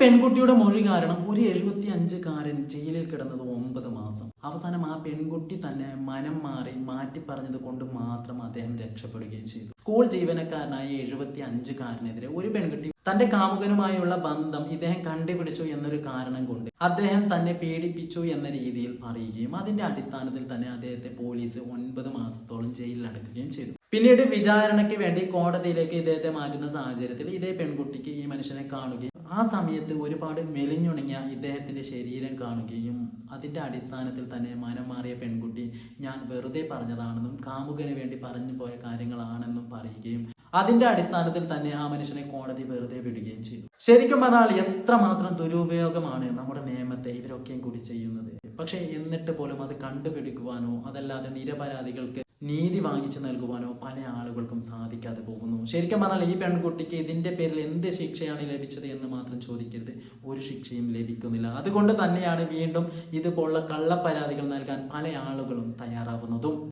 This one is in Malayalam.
പെൺകുട്ടിയുടെ മൊഴി കാരണം ഒരു എഴുപത്തി അഞ്ചുകാരൻ ജയിലിൽ കിടന്നത് ഒമ്പത് മാസം. അവസാനം ആ പെൺകുട്ടി തന്നെ മനം മാറി മാറ്റി പറഞ്ഞത് കൊണ്ട് മാത്രം അദ്ദേഹം രക്ഷപ്പെടുകയും ചെയ്തു. സ്കൂൾ ജീവനക്കാരനായ എഴുപത്തി അഞ്ചുകാരനെതിരെ ഒരു പെൺകുട്ടി തന്റെ കാമുകനുമായുള്ള ബന്ധം ഇദ്ദേഹം കണ്ടുപിടിച്ചു എന്നൊരു കാരണം കൊണ്ട് അദ്ദേഹം തന്നെ പീഡിപ്പിച്ചു എന്ന രീതിയിൽ പറയുകയും അതിന്റെ അടിസ്ഥാനത്തിൽ തന്നെ അദ്ദേഹത്തെ പോലീസ് ഒൻപത് മാസത്തോളം ജയിലിൽ അടക്കുകയും ചെയ്തു. പിന്നീട് വിചാരണയ്ക്ക് വേണ്ടി കോടതിയിലേക്ക് ഇദ്ദേഹത്തെ മാറ്റുന്ന സാഹചര്യത്തിൽ ഇതേ പെൺകുട്ടിക്ക് ഈ മനുഷ്യനെ കാണുകയും ആ സമയത്ത് ഒരുപാട് മെലിഞ്ഞുണങ്ങിയ ഇദ്ദേഹത്തിന്റെ ശരീരം കാണുകയും അതിന്റെ അടിസ്ഥാനത്തിൽ തന്നെ മനം മാറിയ പെൺകുട്ടി ഞാൻ വെറുതെ പറഞ്ഞതാണെന്നും കാമുകന് വേണ്ടി പറഞ്ഞു പോയ കാര്യങ്ങളാണെന്നും പറയുകയും അതിന്റെ അടിസ്ഥാനത്തിൽ തന്നെ ആ മനുഷ്യനെ കോടതി വെറുതെ വിടുകയും ചെയ്തു. ശരിക്കും പറഞ്ഞാൽ എത്രമാത്രം ദുരുപയോഗമാണ് നമ്മുടെ നിയമത്തെ ഇവരൊക്കെയും കൂടി ചെയ്യുന്നത്. പക്ഷേ എന്നിട്ട് പോലും അത് കണ്ടുപിടിക്കുവാനോ അതല്ലാതെ നിരപരാധികൾക്ക് നീതി വാങ്ങിച്ചു നൽകുവാനോ പല ആളുകൾക്കും സാധിക്കാതെ പോകുന്നു. ശരിക്കും പറഞ്ഞാൽ ഈ പെൺകുട്ടിക്ക് ഇതിന്റെ പേരിൽ എന്ത് ശിക്ഷയാണ് ലഭിച്ചത് എന്ന് മാത്രം ചോദിക്കരുത്. ഒരു ശിക്ഷയും ലഭിക്കുന്നില്ല. അതുകൊണ്ട് തന്നെയാണ് വീണ്ടും ഇതുപോലുള്ള കള്ളപ്പരാതികൾ നൽകാൻ പല ആളുകളും തയ്യാറാവുന്നതും.